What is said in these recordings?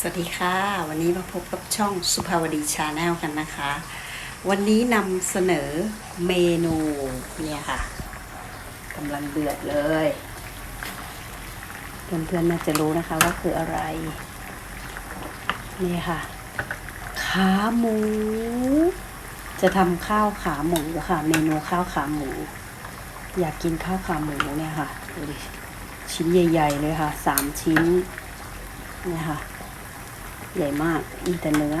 สวัสดีค่ะ วันนี้มาพบกับช่องสุภาวดีชาแนลกันนะคะ วันนี้นำเสนอเมนูเนี่ยค่ะกำลังเดือดเลย เพื่อนๆน่าจะรู้นะคะว่าคืออะไร นี่ค่ะ ขาหมู จะทำข้าวขาหมูค่ะ เมนูข้าวขาหมู อยากกินข้าวขาหมูเนี่ยค่ะดูดิชิ้นใหญ่ ๆ เลยค่ะสามชิ้นเนี่ยค่ะ ใหญ่มากมีแต่เนื้อ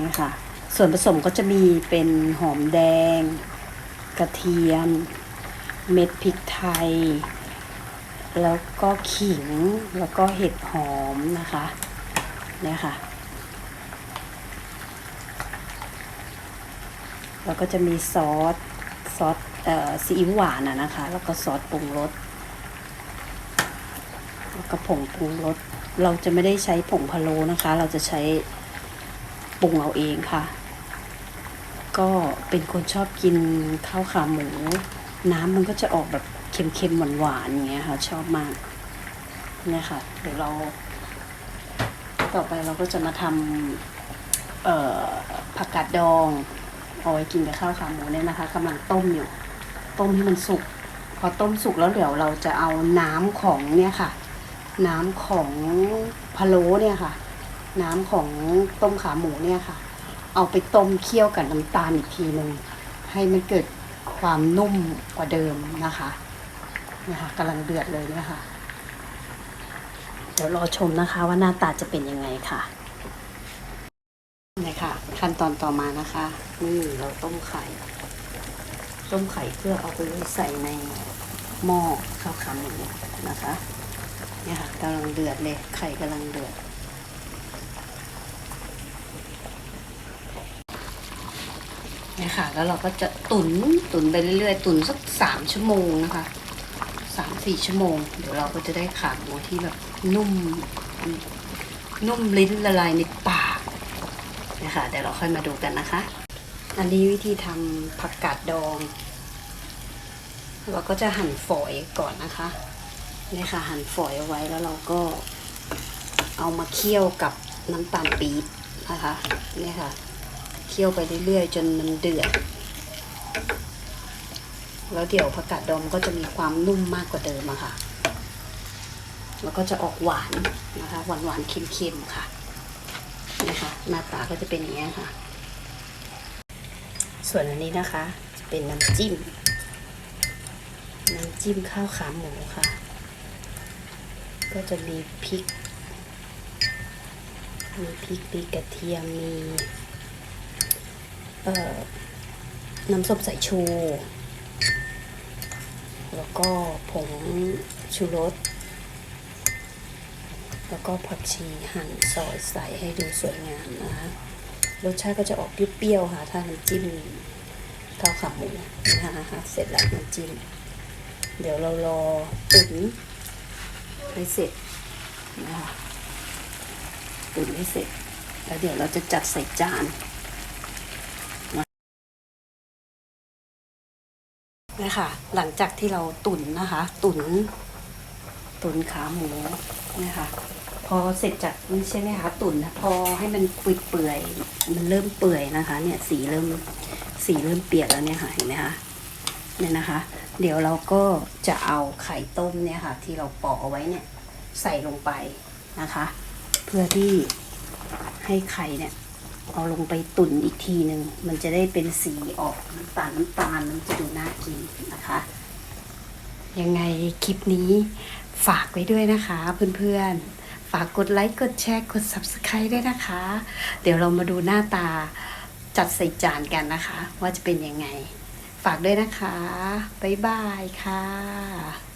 นี่ค่ะ ส่วนผสมก็จะมีเป็นหอมแดง กระเทียม เม็ดพริกไทย แล้วก็ขิงแล้วก็เห็ดหอมนะคะเนี่ยค่ะ แล้วก็จะมีซอสซอสเอ่อซีอิ๊วหวานอะนะคะ แล้วก็ซอสปรุงรส แล้วก็ผงปรุงรสเราจะไม่ได้ใช้ผงพะโล้นะคะ เราจะใช้ปรุงเอาเองค่ะ ก็เป็นคนชอบกินข้าวขาหมู น้ำมันก็จะออกแบบเค็มๆหวานๆอย่างเงี้ยค่ะ ชอบมากเนี่ยค่ะ เดี๋ยวเรา ต่อไปเราก็จะมาทำผักกาดดองเอาไว้กินกับข้าวขาหมูเนี่ยนะคะกำลังต้มอยู่ ต้มให้มันสุก พอต้มสุกแล้วเดี๋ยวเราจะเอาน้ำของเนี่ยค่ะ น้ำของพะโล้เนี่ยค่ะ น้ำของต้มขาหมูเนี่ยค่ะ เอาไปต้มเคี่ยวกับน้ำตาลอีกทีหนึ่งให้มันเกิดความนุ่มกว่าเดิมนะคะนี่ยค่ะกำลังเดือดเลยเนี่ยค่ะเดี๋ยวรอชมนะคะว่าหน้าตาจะเป็นยังไงค่ะนี่ค่ะ ขั้นตอนต่อมานะคะนี่เราต้มไข่ ต้มไข่เพื่อเอาไปใส่ในหม้อข้าวขาหมูนะคะ เนี่ยค่ะกำลังเดือดเลย ไข่กำลังเดือด เนี่ยค่ะ แล้วเราก็จะตุนตุนไปเรื่อยๆ ตุนสักสามชั่วโมงนะคะสามสี่ชั่วโมง เดี๋ยวเราก็จะได้ขาหมูที่แบบนุ่ม นุ่มลิ้นละลายในปากเนี่ยค่ะเดี๋ยวเราค่อยมาดูกันนะคะ อันนี้วิธีทำผักกาดดอง เราก็จะหั่นฝอยก่อนนะคะ นี่ยค่ะหั่นฝอยเอาไว้แล้วเราก็เอามาเคี่ยวกับน้ำตาลปี๊บนะคะเนี่ยค่ะเคี่ยวไปเรื่อยๆ จนมันเดือดแล้วเดี๋ยวผักกาดดองก็จะมีความนุ่มมากกว่าเดิมอะค่ะ แล้วก็จะออกหวานนะคะหวานหวานๆเค็มๆค่ะนะคะหน้าตาก็จะเป็นอย่างนี้ค่ะ ส่วนอันนี้นะคะ จะเป็นน้ำจิ้ม น้ำจิ้มข้าวขาหมูค่ะ ก็จะมีพริก มีพริกมีกระเทียม มีเอ่อน้ำส้มสายชู แล้วก็ผงชูรส แล้วก็ผักชีหั่นซอยใส่ให้ดูสวยงามนะคะ รสชาติก็จะออกเปรี้ยวๆค่ะ ถ้าน้ำจิ้มข้าวขาหมูนะคะเสร็จแล้วน้ำจิ้ม เดี๋ยวเรารอตุ๋น ให้เสร็จนะคะตุ๋นให้เสร็จ แล้วเดี๋ยวเราจะจัดใส่จานนะคะหลังจากที่เราตุ๋นนะคะ ตุ๋นตุ๋นขาหมูนะคะพอเสร็จจากนี่ใช่ไหมคะตุ๋นนะพอให้มันเปื่อยมันเริ่มเปื่อยนะคะ เนี่ยสีเริ่มสีเริ่มเปียกแล้วเนี่ยค่ะเห็นไหมคะ เนี่ยนะคะ เดี๋ยวเราก็จะเอาไข่ต้มเนี่ยค่ะ ที่เราปอกเอาไว้เนี่ยใส่ลงไปนะคะ เพื่อที่ให้ไข่เนี่ยเอาลงไปตุ๋นอีกทีหนึ่งมันจะได้เป็นสีออกน้ำตาลน้ำตาลมันจะดูน่ากินนะคะ ยังไงคลิปนี้ฝากไว้ด้วยนะคะเพื่อนๆ ฝากกดไลค์กดแชร์กด subscribe ด้วยนะคะ เดี๋ยวเรามาดูหน้าตาจัดใส่จานกันนะคะ ว่าจะเป็นยังไง ฝากด้วยนะคะ บ๊ายบายค่ะ